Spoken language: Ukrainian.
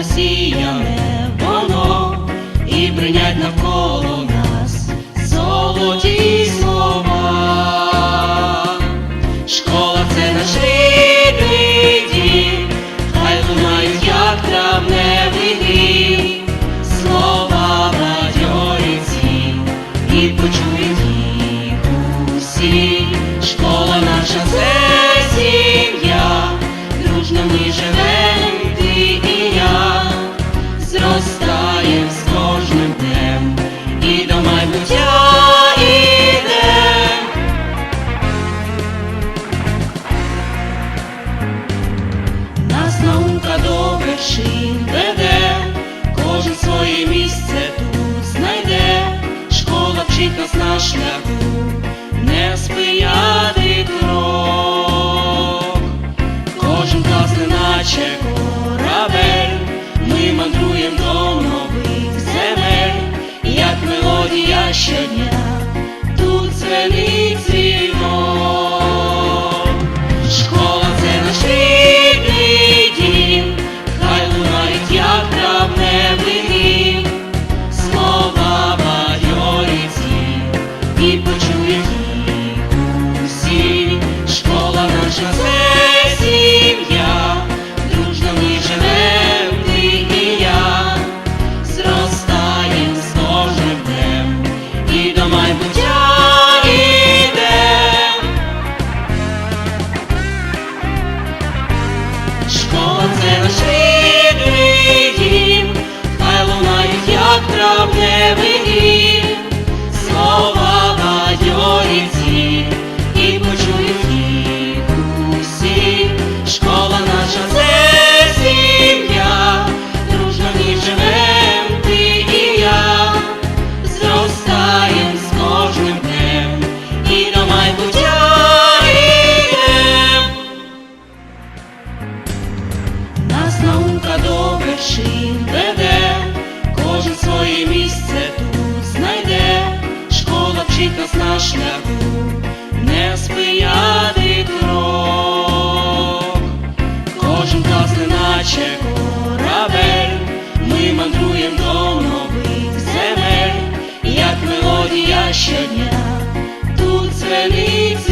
посіяне воно і бринять навколо нас золоті слова. Школа це наш рідний дім, хай лунають, як травневий гімн, слова бадьорі ці, і почують їх усі. Школа наша це вершин веде, кожен своє місце тут знайде, школа вчить нас на шляху, не спиняти крок, кожен клас неначе корабель, ми мандруємо до нових земель, як мелодія щодня, і до майбуття іде. Школа це наш рідний дім, хай лунають, як травневий гімн, наука до вершин веде, кожен своє місце тут знайде, школа вчить нас на шляху, не спиняти крок, кожен клас не наче корабель, ми мандруємо до нових земель, як мелодія щодня, тут звениться.